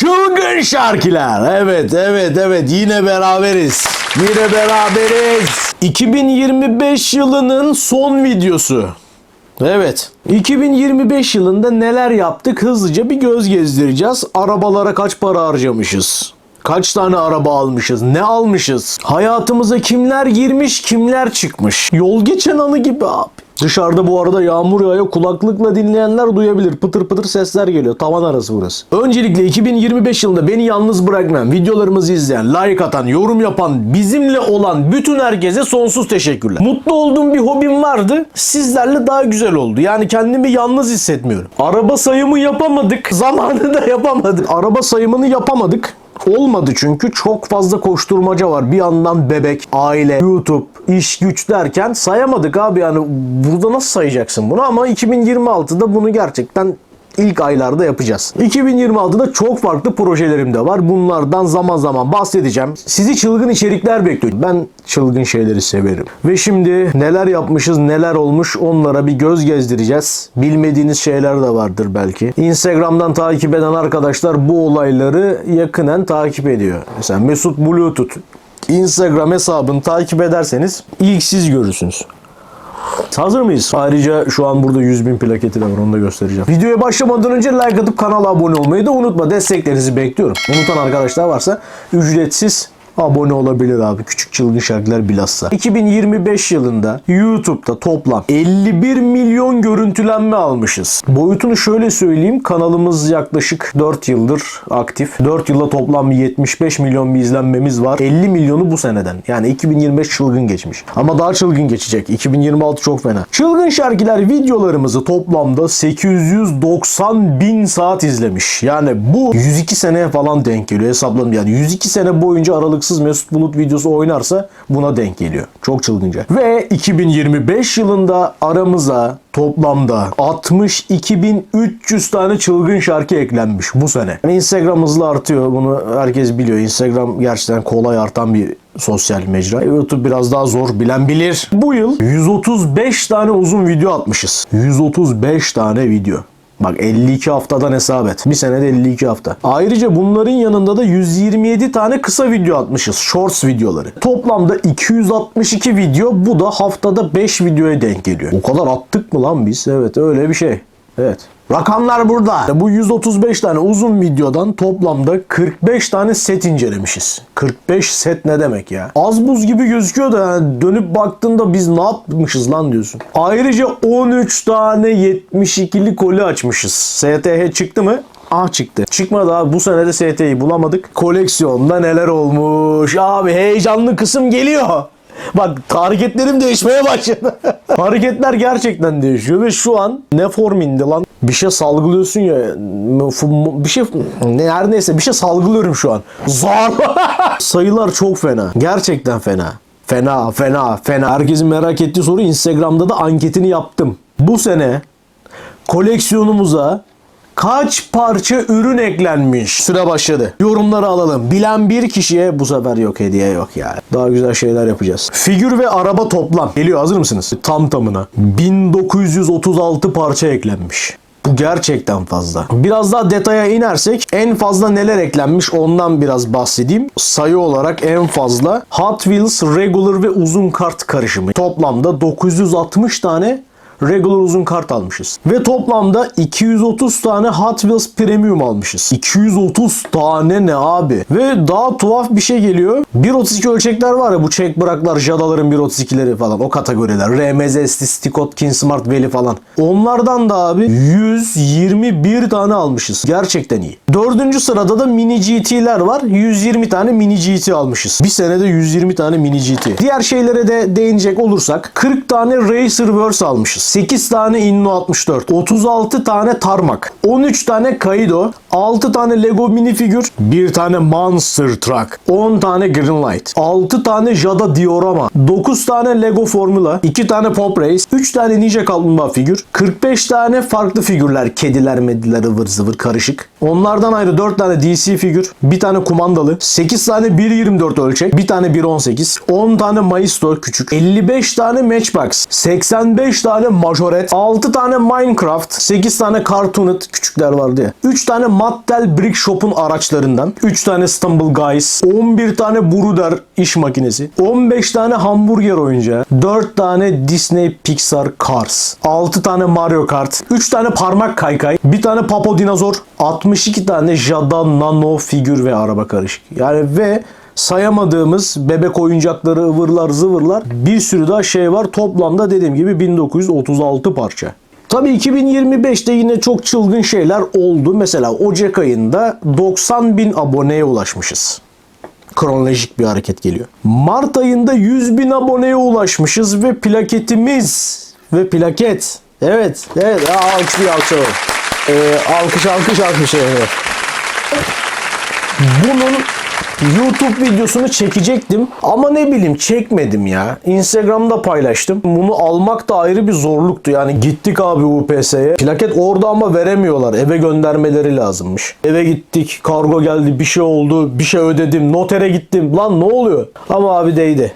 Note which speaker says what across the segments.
Speaker 1: Çılgın şarkılar. Evet, evet, evet. Yine beraberiz. Yine beraberiz. 2025 yılının son videosu. Evet. 2025 yılında neler yaptık hızlıca bir göz gezdireceğiz. Arabalara kaç para harcamışız? Kaç tane araba almışız? Ne almışız? Hayatımıza kimler girmiş, kimler çıkmış? Yol geçen anı gibi abi. Dışarıda bu arada yağmur yağıyor. Kulaklıkla dinleyenler duyabilir. Pıtır pıtır sesler geliyor. Tavan arası burası. Öncelikle 2025 yılında beni yalnız bırakmayan, videolarımızı izleyen, like atan, yorum yapan, bizimle olan bütün herkese sonsuz teşekkürler. Mutlu olduğum bir hobim vardı. Sizlerle daha güzel oldu. Yani kendimi yalnız hissetmiyorum. Araba sayımı yapamadık. Zamanında yapamadık. Araba sayımını yapamadık. Olmadı çünkü çok fazla koşturmaca var. Bir yandan bebek, aile, YouTube, iş güç derken sayamadık abi yani burada nasıl sayacaksın bunu ama 2026'da bunu gerçekten ilk aylarda yapacağız. 2026'da çok farklı projelerim de var. Bunlardan zaman zaman bahsedeceğim. Sizi çılgın içerikler bekliyor. Ben çılgın şeyleri severim. Ve şimdi neler yapmışız, neler olmuş onlara bir göz gezdireceğiz. Bilmediğiniz şeyler de vardır belki. Instagram'dan takip eden arkadaşlar bu olayları yakinen takip ediyor. Mesela Mesut Bluetooth Instagram hesabını takip ederseniz ilk siz görürsünüz. Hazır mıyız? Ayrıca şu an burada 100 bin plaketi de var onu da göstereceğim. Videoya başlamadan önce like atıp kanala abone olmayı da unutma. Desteklerinizi bekliyorum. Unutan arkadaşlar varsa ücretsiz abone olabilir abi. Küçük çılgın şarkılar bilhassa. 2025 yılında YouTube'da toplam 51 milyon görüntülenme almışız. Boyutunu şöyle söyleyeyim. Kanalımız yaklaşık 4 yıldır aktif. 4 yılda toplam 75 milyon bir izlenmemiz var. 50 milyonu bu seneden. Yani 2025 çılgın geçmiş. Ama daha çılgın geçecek. 2026 çok fena. Çılgın şarkılar videolarımızı toplamda 890 bin saat izlemiş. Yani bu 102 seneye falan denk geliyor. Hesapladım yani. 102 sene boyunca aralıksız Mesut Bulut videosu oynarsa buna denk geliyor. Çok çılgınca. Ve 2025 yılında aramıza toplamda 62.300 tane çılgın şarkı eklenmiş bu sene. Yani Instagram hızlı artıyor. Bunu herkes biliyor. Instagram gerçekten kolay artan bir sosyal mecra. YouTube biraz daha zor bilen bilir. Bu yıl 135 tane uzun video atmışız. 135 tane video. Bak 52 haftadan hesap et. Bir senede 52 hafta. Ayrıca bunların yanında da 127 tane kısa video atmışız. Shorts videoları. Toplamda 262 video. Bu da haftada 5 videoya denk geliyor. O kadar attık mı lan biz? Evet öyle bir şey. Evet. Rakamlar burada. Bu 135 tane uzun videodan toplamda 45 tane set incelemişiz. 45 set ne demek ya? Az buz gibi gözüküyor da yani dönüp baktığında biz ne yapmışız lan diyorsun. Ayrıca 13 tane 72'li koli açmışız. STH çıktı mı? Ah çıktı. Çıkmadı abi. Bu sene de ST'yi bulamadık. Koleksiyonda neler olmuş? Abi heyecanlı kısım geliyor. Bak hareketlerim değişmeye başladı. Hareketler gerçekten değişiyor ve şu an ne forminde lan? Bir şey salgılıyorsun ya. Bir şey ne her neyse bir şey salgılıyorum şu an. Zar. Sayılar çok fena. Gerçekten fena. Fena, fena, fena. Herkesin merak ettiği soru Instagram'da da anketini yaptım. Bu sene koleksiyonumuza kaç parça ürün eklenmiş? Süre başladı. Yorumları alalım. Bilen bir kişiye bu sefer yok hediye yok ya. Daha güzel şeyler yapacağız. Figür ve araba toplam. Geliyor hazır mısınız? Tam tamına. 1936 parça eklenmiş. Bu gerçekten fazla. Biraz daha detaya inersek en fazla neler eklenmiş ondan biraz bahsedeyim. Sayı olarak en fazla Hot Wheels regular ve uzun kart karışımı. Toplamda 960 tane regular uzun kart almışız. Ve toplamda 230 tane Hot Wheels Premium almışız. 230 tane ne abi? Ve daha tuhaf bir şey geliyor. 1.32 ölçekler var ya bu çek bıraklar Jada'ların 1.32'leri falan o kategoriler. RMZ, Stikot, King Smart Valley falan. Onlardan da abi 121 tane almışız. Gerçekten iyi. Dördüncü sırada da mini GT'ler var. 120 tane mini GT almışız. Bir senede 120 tane mini GT. Diğer şeylere de değinecek olursak 40 tane Racerverse almışız. 8 tane Inno 64, 36 tane Tarmak, 13 tane Kaido, 6 tane Lego minifigür, 1 tane Monster Truck, 10 tane Greenlight, 6 tane Jada Diorama, 9 tane Lego Formula, 2 tane Pop Race, 3 tane Ninja Kaplumbağa figür, 45 tane farklı figürler, kediler, mediler, ıvır zıvır karışık. Onlardan ayrı 4 tane DC figür, 1 tane kumandalı, 8 tane 1.24 ölçek, 1 tane 1.18, 10 tane Maestro küçük, 55 tane Matchbox, 85 tane Majoret, 6 tane Minecraft, 8 tane Cartoonit küçükler vardı ya. 3 tane Mattel Brick Shop'un araçlarından, 3 tane Stumble Guys, 11 tane Bruder iş makinesi, 15 tane hamburger oyuncağı, 4 tane Disney Pixar Cars, 6 tane Mario Kart, 3 tane parmak kaykay, bir tane Papo Dinozor, 62 tane Jada Nano figür ve araba karışık. Yani ve sayamadığımız bebek oyuncakları, ıvırlar, zıvırlar bir sürü daha şey var. Toplamda dediğim gibi 1936 parça. Tabii 2025'te yine çok çılgın şeyler oldu. Mesela Ocak ayında 90 bin aboneye ulaşmışız. Kronolojik bir hareket geliyor. Mart ayında 100 bin aboneye ulaşmışız ve plaketimiz ve plaket. Evet, evet. Aa, Alkış bir alkış. Ee, alkış, alkış, alkış. Evet. Bunun YouTube videosunu çekecektim ama ne bileyim çekmedim ya. Instagram'da paylaştım. Bunu almak da ayrı bir zorluktu. Yani gittik abi UPS'ye. Plaket orada ama veremiyorlar. Eve göndermeleri lazımmış. Eve gittik. Kargo geldi. Bir şey oldu. Bir şey ödedim. Notere gittim. Lan ne oluyor? Ama abi değdi.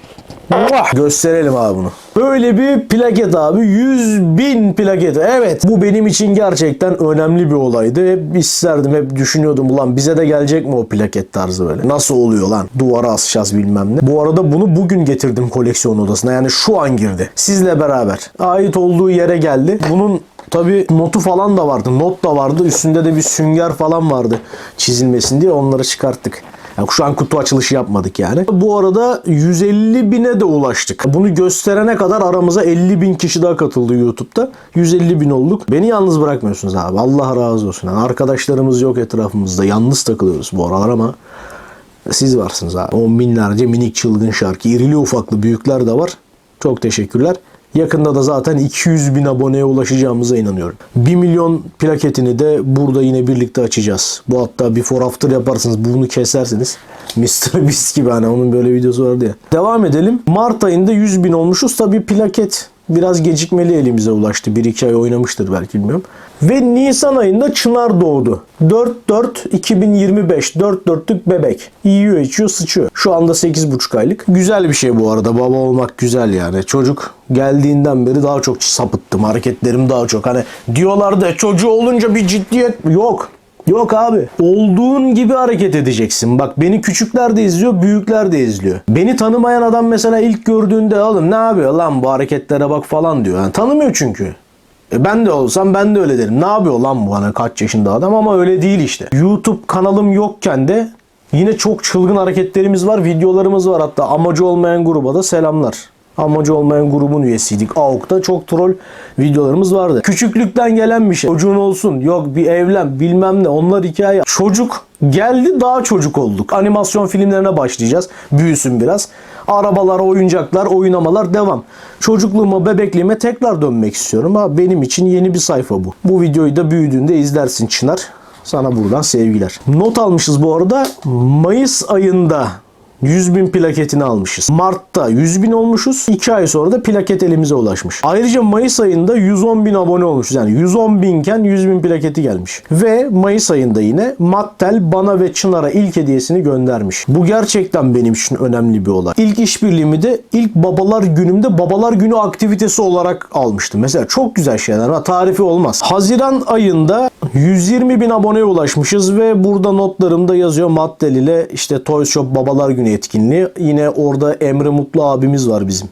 Speaker 1: Gösterelim abi bunu. Böyle bir plaket abi. 100 bin plaket. Evet. Bu benim için gerçekten önemli bir olaydı. Hep isterdim. Hep düşünüyordum. Ulan bize de gelecek mi o plaket tarzı böyle? Nasıl oluyor lan? Duvara asacağız bilmem ne. Bu arada bunu bugün getirdim koleksiyon odasına. Yani şu an girdi. Sizle beraber. Ait olduğu yere geldi. Bunun Tabi notu falan da vardı. Not da vardı. Üstünde de bir sünger falan vardı çizilmesin diye onları çıkarttık. Yani şu an kutu açılışı yapmadık yani. Bu arada 150 bine de ulaştık. Bunu gösterene kadar aramıza 50 bin kişi daha katıldı YouTube'da. 150 bin olduk. Beni yalnız bırakmıyorsunuz abi. Allah razı olsun. Yani arkadaşlarımız yok etrafımızda. Yalnız takılıyoruz bu aralar ama siz varsınız abi. On binlerce minik çılgın şarkı. İrili ufaklı büyükler de var. Çok teşekkürler. Yakında da zaten 200 bin aboneye ulaşacağımıza inanıyorum. 1 milyon plaketini de burada yine birlikte açacağız. Bu hatta before after yaparsınız. Bunu kesersiniz. Mr. Beast gibi hani onun böyle videosu vardı ya. Devam edelim. Mart ayında 100 bin olmuşuz. Tabi plaket biraz gecikmeli elimize ulaştı. 1-2 ay oynamıştır belki bilmiyorum. Ve Nisan ayında Çınar doğdu. 4-4-2025. 4 dörtlük bebek. Yiyor içiyor sıçıyor. Şu anda 8,5 aylık. Güzel bir şey bu arada. Baba olmak güzel yani. Çocuk geldiğinden beri daha çok sapıttım. Hareketlerim daha çok. Hani diyorlardı çocuğu olunca bir ciddiyet yok. Yok abi. Olduğun gibi hareket edeceksin. Bak beni küçükler de izliyor, büyükler de izliyor. Beni tanımayan adam mesela ilk gördüğünde oğlum ne yapıyor lan bu hareketlere bak falan diyor. Yani tanımıyor çünkü. E ben de olsam ben de öyle derim. Ne yapıyor lan bu hani kaç yaşında adam ama öyle değil işte. YouTube kanalım yokken de yine çok çılgın hareketlerimiz var, videolarımız var hatta amacı olmayan gruba da selamlar. Amacı olmayan grubun üyesiydik. AOK'ta çok troll videolarımız vardı. Küçüklükten gelen bir şey. Çocuğun olsun, yok bir evlen, bilmem ne onlar hikaye. Çocuk geldi daha çocuk olduk. Animasyon filmlerine başlayacağız. Büyüsün biraz. Arabalar, oyuncaklar, oynamalar devam. Çocukluğuma, bebekliğime tekrar dönmek istiyorum. Ha, benim için yeni bir sayfa bu. Bu videoyu da büyüdüğünde izlersin Çınar. Sana buradan sevgiler. Not almışız bu arada. Mayıs ayında 100 bin plaketini almışız. Mart'ta 100 bin olmuşuz. 2 ay sonra da plaket elimize ulaşmış. Ayrıca Mayıs ayında 110 bin abone olmuşuz. Yani 110 binken 100 bin plaketi gelmiş. Ve Mayıs ayında yine Mattel bana ve Çınar'a ilk hediyesini göndermiş. Bu gerçekten benim için önemli bir olay. İlk işbirliğimi de ilk babalar günümde babalar günü aktivitesi olarak almıştım. Mesela çok güzel şeyler ama tarifi olmaz. Haziran ayında 120 bin aboneye ulaşmışız ve burada notlarımda yazıyor Mattel ile işte Toys Shop Babalar Günü etkinliği. Yine orada Emre Mutlu abimiz var bizim.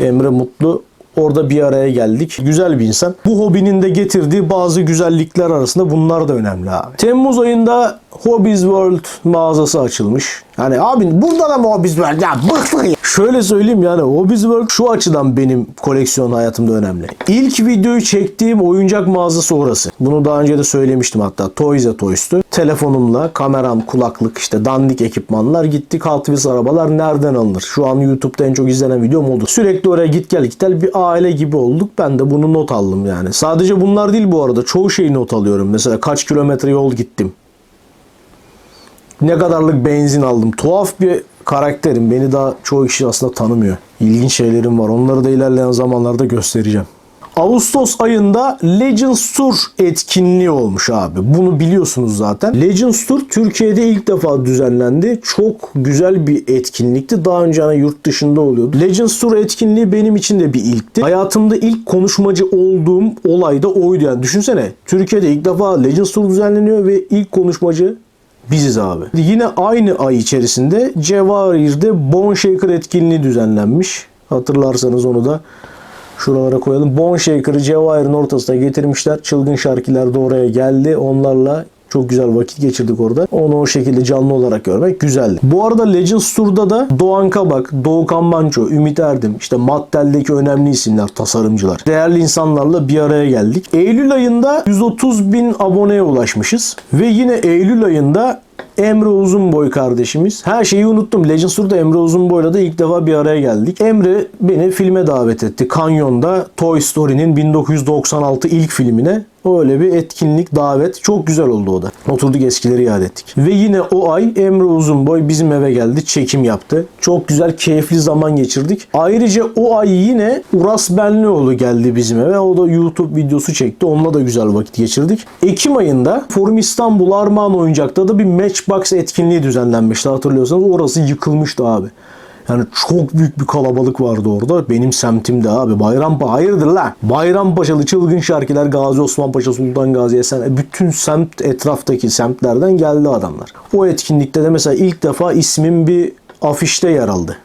Speaker 1: Emre Mutlu orada bir araya geldik. Güzel bir insan. Bu hobinin de getirdiği bazı güzellikler arasında bunlar da önemli abi. Temmuz ayında Hobbies World mağazası açılmış. Yani abi burada da mı World? Ya bıktık ya. Şöyle söyleyeyim yani Hobbies World şu açıdan benim koleksiyon hayatımda önemli. İlk videoyu çektiğim oyuncak mağazası orası. Bunu daha önce de söylemiştim hatta. Toys'a Toys'tu. Telefonumla, kameram, kulaklık, işte dandik ekipmanlar gittik. Hot Wheels arabalar nereden alınır? Şu an YouTube'da en çok izlenen videom oldu. Sürekli oraya git gel git gel bir aile gibi olduk. Ben de bunu not aldım yani. Sadece bunlar değil bu arada. Çoğu şeyi not alıyorum. Mesela kaç kilometre yol gittim. Ne kadarlık benzin aldım. Tuhaf bir karakterim. Beni daha çoğu kişi aslında tanımıyor. İlginç şeylerim var. Onları da ilerleyen zamanlarda göstereceğim. Ağustos ayında Legends Tour etkinliği olmuş abi. Bunu biliyorsunuz zaten. Legends Tour Türkiye'de ilk defa düzenlendi. Çok güzel bir etkinlikti. Daha önce hani yurt dışında oluyordu. Legends Tour etkinliği benim için de bir ilkti. Hayatımda ilk konuşmacı olduğum olay da oydu yani. Düşünsene Türkiye'de ilk defa Legends Tour düzenleniyor ve ilk konuşmacı Biziz abi. Yine aynı ay içerisinde Cevahir'de Bone Shaker etkinliği düzenlenmiş. Hatırlarsanız onu da şuralara koyalım. Bone Shaker'ı Cevahir'in ortasına getirmişler. Çılgın şarkılar da oraya geldi. Onlarla çok güzel vakit geçirdik orada. Onu o şekilde canlı olarak görmek güzeldi. Bu arada Legends Tour'da da Doğan Kabak, Doğukan Manço, Ümit Erdim, işte Mattel'deki önemli isimler, tasarımcılar. Değerli insanlarla bir araya geldik. Eylül ayında 130 bin aboneye ulaşmışız. Ve yine Eylül ayında Emre Uzunboy kardeşimiz. Her şeyi unuttum. Legends Tour'da Emre Uzunboy'la da ilk defa bir araya geldik. Emre beni filme davet etti. Kanyon'da Toy Story'nin 1996 ilk filmine Öyle bir etkinlik, davet. Çok güzel oldu o da. Oturduk eskileri yad ettik. Ve yine o ay Emre Uzunboy bizim eve geldi. Çekim yaptı. Çok güzel, keyifli zaman geçirdik. Ayrıca o ay yine Uras Benlioğlu geldi bizim eve. O da YouTube videosu çekti. Onunla da güzel vakit geçirdik. Ekim ayında Forum İstanbul Armağan Oyuncak'ta da bir Matchbox etkinliği düzenlenmişti. Hatırlıyorsanız orası yıkılmıştı abi. Yani çok büyük bir kalabalık vardı orada. Benim semtimde abi. Bayrampaşa hayırdır lan? Bayrampaşalı çılgın şarkılar Gazi Osman Paşa Sultan Gazi Esen bütün semt etraftaki semtlerden geldi adamlar. O etkinlikte de mesela ilk defa ismim bir afişte yer aldı.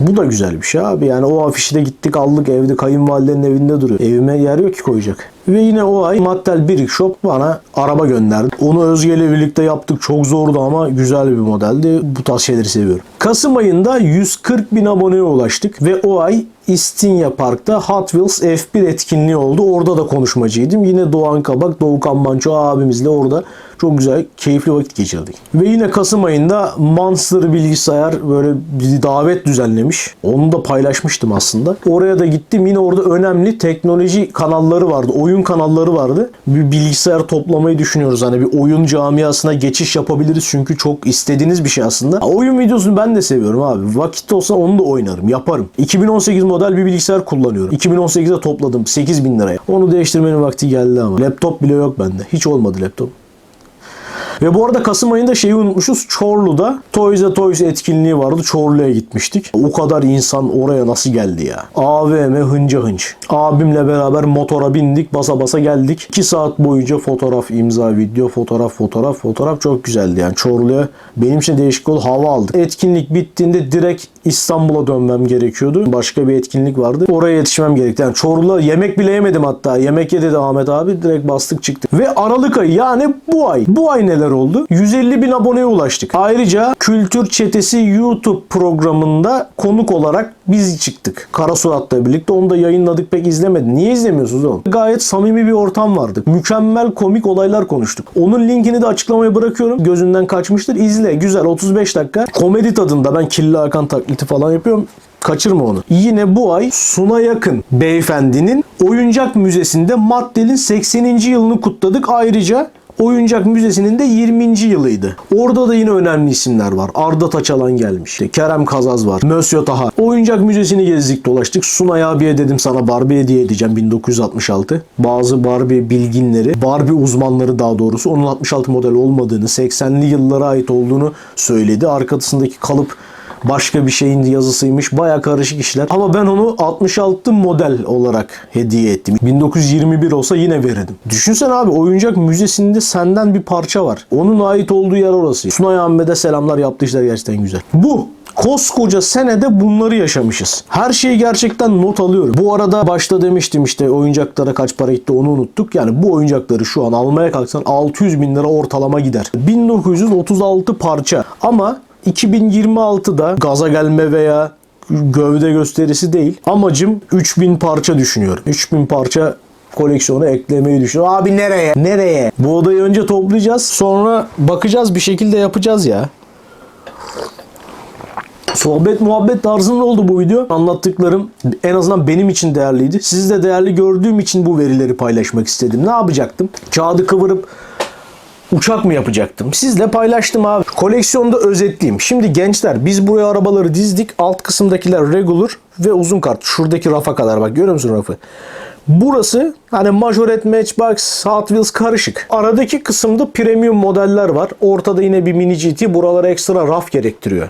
Speaker 1: Bu da güzel bir şey abi. Yani o afişi de gittik aldık evde kayınvalidenin evinde duruyor. Evime yer yok ki koyacak. Ve yine o ay Mattel Brick Shop bana araba gönderdi. Onu Özge ile birlikte yaptık. Çok zordu ama güzel bir modeldi. Bu tarz şeyleri seviyorum. Kasım ayında 140 bin aboneye ulaştık. Ve o ay İstinye Park'ta Hot Wheels F1 etkinliği oldu. Orada da konuşmacıydım. Yine Doğan Kabak, Doğukan Manço abimizle orada çok güzel, keyifli vakit geçirdik. Ve yine Kasım ayında Monster Bilgisayar böyle bir davet düzenlemiş. Onu da paylaşmıştım aslında. Oraya da gittim. Yine orada önemli teknoloji kanalları vardı. Oyun kanalları vardı. Bir bilgisayar toplamayı düşünüyoruz. Hani bir oyun camiasına geçiş yapabiliriz. Çünkü çok istediğiniz bir şey aslında. Oyun videosunu ben de seviyorum abi. Vakit olsa onu da oynarım, yaparım. 2018 model bir bilgisayar kullanıyorum. 2018'de topladım 8000 liraya. Onu değiştirmenin vakti geldi ama. Laptop bile yok bende. Hiç olmadı laptop. Ve bu arada Kasım ayında şeyi unutmuşuz. Çorlu'da Toys A Toys etkinliği vardı. Çorlu'ya gitmiştik. O kadar insan oraya nasıl geldi ya? AVM hınca hınç. Abimle beraber motora bindik. Basa basa geldik. 2 saat boyunca fotoğraf, imza, video, fotoğraf, fotoğraf, fotoğraf çok güzeldi. Yani Çorlu'ya benim için değişik oldu. Hava aldık. Etkinlik bittiğinde direkt İstanbul'a dönmem gerekiyordu. Başka bir etkinlik vardı. Oraya yetişmem gerekti. Yani Çorlu'da yemek bile yemedim hatta. Yemek ye dedi Ahmet abi. Direkt bastık çıktık. Ve Aralık ayı yani bu ay. Bu ay neler oldu? 150 bin aboneye ulaştık. Ayrıca Kültür Çetesi YouTube programında konuk olarak biz çıktık. Kara Surat'la birlikte. Onu da yayınladık pek izlemedi. Niye izlemiyorsunuz oğlum? Gayet samimi bir ortam vardı. Mükemmel komik olaylar konuştuk. Onun linkini de açıklamaya bırakıyorum. Gözünden kaçmıştır. İzle. Güzel 35 dakika. Komedi tadında. Ben Killa Hakan taklidi falan yapıyorum. Kaçırma onu. Yine bu ay Suna Yakın beyefendinin Oyuncak Müzesi'nde Mattel'in 80. yılını kutladık. Ayrıca Oyuncak Müzesi'nin de 20. yılıydı. Orada da yine önemli isimler var. Arda Taçalan gelmiş. Kerem Kazaz var. Mösyö Taha. Oyuncak Müzesi'ni gezdik dolaştık. Sunay abiye dedim sana Barbie hediye edeceğim 1966. Bazı Barbie bilginleri, Barbie uzmanları daha doğrusu onun 66 model olmadığını, 80'li yıllara ait olduğunu söyledi. Arkasındaki kalıp başka bir şeyin yazısıymış. Baya karışık işler. Ama ben onu 66 model olarak hediye ettim. 1921 olsa yine verirdim. Düşünsen abi oyuncak müzesinde senden bir parça var. Onun ait olduğu yer orası. Sunay Ahmet'e selamlar yaptı işler gerçekten güzel. Bu Koskoca senede bunları yaşamışız. Her şeyi gerçekten not alıyorum. Bu arada başta demiştim işte oyuncaklara kaç para gitti onu unuttuk. Yani bu oyuncakları şu an almaya kalksan 600 bin lira ortalama gider. 1936 parça ama 2026'da gaza gelme veya gövde gösterisi değil. Amacım 3000 parça düşünüyorum. 3000 parça koleksiyona eklemeyi düşünüyorum. Abi nereye? Nereye? Bu odayı önce toplayacağız. Sonra bakacağız bir şekilde yapacağız ya. Sohbet muhabbet tarzında oldu bu video. Anlattıklarım en azından benim için değerliydi. Siz de değerli gördüğüm için bu verileri paylaşmak istedim. Ne yapacaktım? Kağıdı kıvırıp uçak mı yapacaktım? Sizle paylaştım abi. Koleksiyonda özetleyeyim. Şimdi gençler biz buraya arabaları dizdik. Alt kısımdakiler regular ve uzun kart. Şuradaki rafa kadar bak görüyor musun rafı? Burası hani Majorette Matchbox, Hot Wheels karışık. Aradaki kısımda premium modeller var. Ortada yine bir mini GT. Buralara ekstra raf gerektiriyor.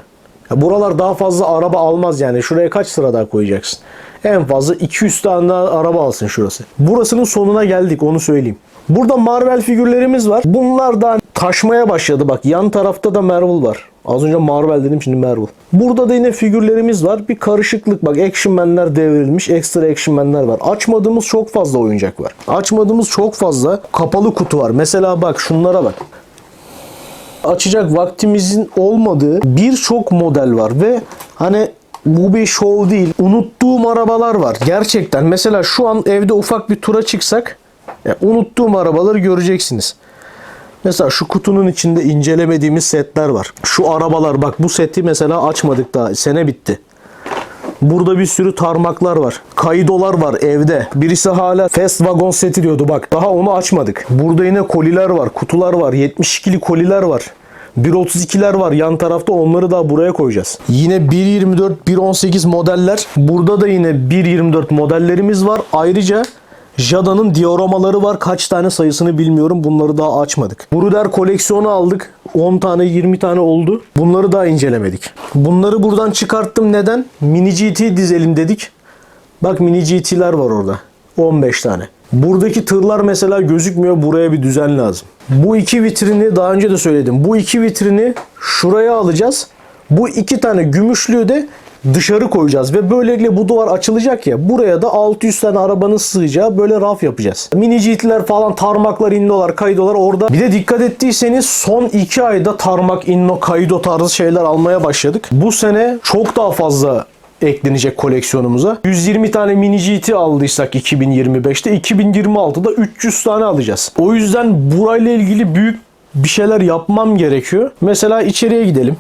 Speaker 1: Ya buralar daha fazla araba almaz yani. Şuraya kaç sıra daha koyacaksın? En fazla 200 tane daha araba alsın şurası. Burasının sonuna geldik onu söyleyeyim. Burada Marvel figürlerimiz var. Bunlar da taşmaya başladı. Bak yan tarafta da Marvel var. Az önce Marvel dedim şimdi Marvel. Burada da yine figürlerimiz var. Bir karışıklık bak Action Man'ler devrilmiş. Ekstra Action Man'ler var. Açmadığımız çok fazla oyuncak var. Açmadığımız çok fazla kapalı kutu var. Mesela bak şunlara bak açacak vaktimizin olmadığı birçok model var ve hani bu bir şov değil. Unuttuğum arabalar var. Gerçekten mesela şu an evde ufak bir tura çıksak ya unuttuğum arabaları göreceksiniz. Mesela şu kutunun içinde incelemediğimiz setler var. Şu arabalar bak bu seti mesela açmadık daha. Sene bitti. Burada bir sürü tarmaklar var. Kaydolar var evde. Birisi hala Fast Wagon seti diyordu bak. Daha onu açmadık. Burada yine koliler var, kutular var. 72'li koliler var. 1.32'ler var yan tarafta onları daha buraya koyacağız. Yine 1.24, 1.18 modeller. Burada da yine 1.24 modellerimiz var. Ayrıca Jada'nın dioramaları var. Kaç tane sayısını bilmiyorum. Bunları daha açmadık. Bruder koleksiyonu aldık. 10 tane 20 tane oldu. Bunları daha incelemedik. Bunları buradan çıkarttım. Neden? Mini GT dizelim dedik. Bak mini GT'ler var orada. 15 tane. Buradaki tırlar mesela gözükmüyor. Buraya bir düzen lazım. Bu iki vitrini daha önce de söyledim. Bu iki vitrini şuraya alacağız. Bu iki tane gümüşlüğü de dışarı koyacağız ve böylelikle bu duvar açılacak ya buraya da 600 tane arabanın sığacağı böyle raf yapacağız. Mini GT'ler falan tarmaklar, innolar, kaydolar orada. Bir de dikkat ettiyseniz son 2 ayda tarmak, inno, kaydo tarzı şeyler almaya başladık. Bu sene çok daha fazla eklenecek koleksiyonumuza. 120 tane mini GT aldıysak 2025'te 2026'da 300 tane alacağız. O yüzden burayla ilgili büyük bir şeyler yapmam gerekiyor. Mesela içeriye gidelim.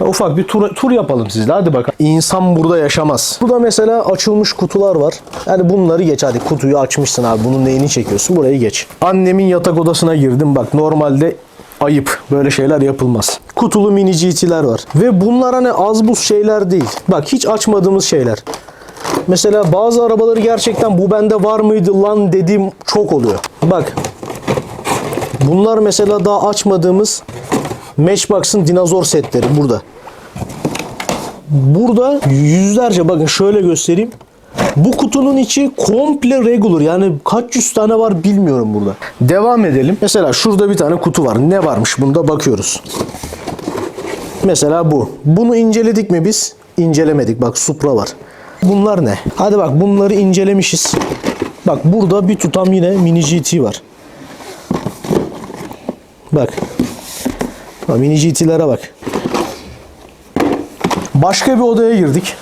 Speaker 1: Ufak bir tur, tur yapalım sizle. Hadi bakalım. İnsan burada yaşamaz. Burada mesela açılmış kutular var. Yani bunları geç hadi. Kutuyu açmışsın abi. Bunun neyini çekiyorsun? Burayı geç. Annemin yatak odasına girdim. Bak normalde ayıp. Böyle şeyler yapılmaz. Kutulu mini GT'ler var. Ve bunlar hani az buz şeyler değil. Bak hiç açmadığımız şeyler. Mesela bazı arabaları gerçekten bu bende var mıydı lan dediğim çok oluyor. Bak. Bunlar mesela daha açmadığımız Matchbox'ın dinozor setleri burada. Burada yüzlerce bakın şöyle göstereyim. Bu kutunun içi komple regular yani kaç yüz tane var bilmiyorum burada. Devam edelim. Mesela şurada bir tane kutu var. Ne varmış bunda bakıyoruz. Mesela bu. Bunu inceledik mi biz? İncelemedik. Bak Supra var. Bunlar ne? Hadi bak bunları incelemişiz. Bak burada bir tutam yine mini GT var. Bak. Ha, mini GT'lere bak. Başka bir odaya girdik.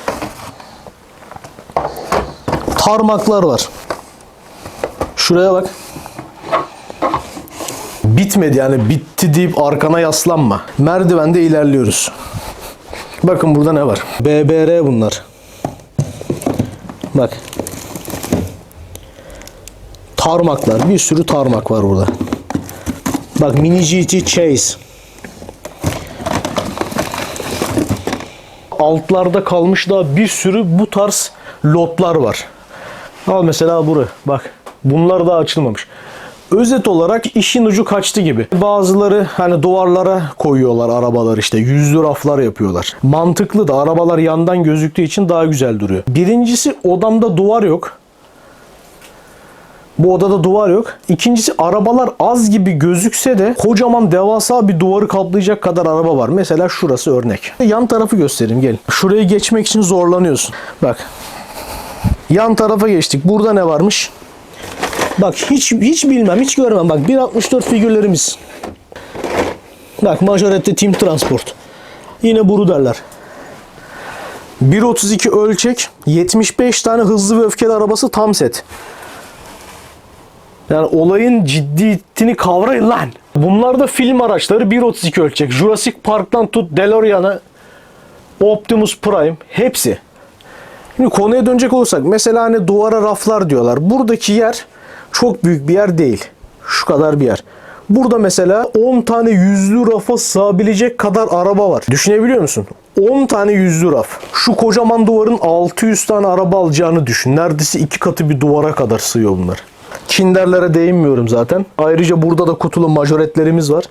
Speaker 1: Tarmaklar var. Şuraya bak. Bitmedi yani bitti deyip arkana yaslanma. Merdivende ilerliyoruz. Bakın burada ne var? BBR bunlar. Bak. Tarmaklar. Bir sürü tarmak var burada. Bak Mini GT Chase. Altlarda kalmış da bir sürü bu tarz lotlar var. Al mesela burı. Bak. Bunlar da açılmamış. Özet olarak işin ucu kaçtı gibi. Bazıları hani duvarlara koyuyorlar arabalar işte yüzlü raflar yapıyorlar. Mantıklı da arabalar yandan gözüktüğü için daha güzel duruyor. Birincisi odamda duvar yok. Bu odada duvar yok. İkincisi arabalar az gibi gözükse de kocaman devasa bir duvarı kaplayacak kadar araba var. Mesela şurası örnek. Yan tarafı göstereyim gelin. Şurayı geçmek için zorlanıyorsun. Bak. Yan tarafa geçtik. Burada ne varmış? Bak hiç hiç bilmem, hiç görmem. Bak 1.64 figürlerimiz. Bak Majorette Team Transport. Yine buru derler. 1.32 ölçek, 75 tane hızlı ve öfkeli arabası tam set. Yani olayın ciddiyetini kavrayın lan. Bunlar da film araçları 1.32 ölçek. Jurassic Park'tan tut DeLorean'a Optimus Prime hepsi. Şimdi konuya dönecek olursak mesela hani duvara raflar diyorlar. Buradaki yer çok büyük bir yer değil. Şu kadar bir yer. Burada mesela 10 tane yüzlü rafa sığabilecek kadar araba var. Düşünebiliyor musun? 10 tane yüzlü raf. Şu kocaman duvarın 600 tane araba alacağını düşün. Neredeyse iki katı bir duvara kadar sığıyor bunlar. Kinderlere değinmiyorum zaten. Ayrıca burada da kutulu majoretlerimiz var.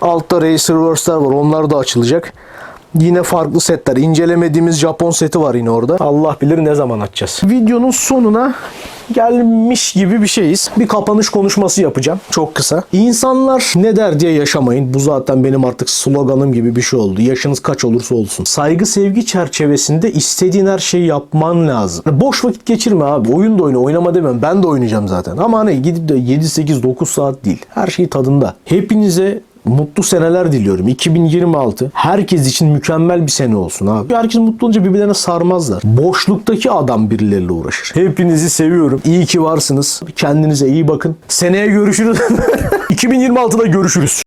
Speaker 1: Altta Racer Verse'ler var. Onlar da açılacak. Yine farklı setler. İncelemediğimiz Japon seti var yine orada. Allah bilir ne zaman açacağız. Videonun sonuna gelmiş gibi bir şeyiz. Bir kapanış konuşması yapacağım. Çok kısa. İnsanlar ne der diye yaşamayın. Bu zaten benim artık sloganım gibi bir şey oldu. Yaşınız kaç olursa olsun. Saygı sevgi çerçevesinde istediğin her şeyi yapman lazım. Boş vakit geçirme abi. Oyun da oyna. Oynama demiyorum. Ben de oynayacağım zaten. Ama hani gidip de 7, 8, 9 saat değil. Her şey tadında. Hepinize Mutlu seneler diliyorum. 2026 herkes için mükemmel bir sene olsun abi. Herkes mutlu olunca birbirlerine sarmazlar. Boşluktaki adam birileriyle uğraşır. Hepinizi seviyorum. İyi ki varsınız. Kendinize iyi bakın. Seneye görüşürüz. 2026'da görüşürüz.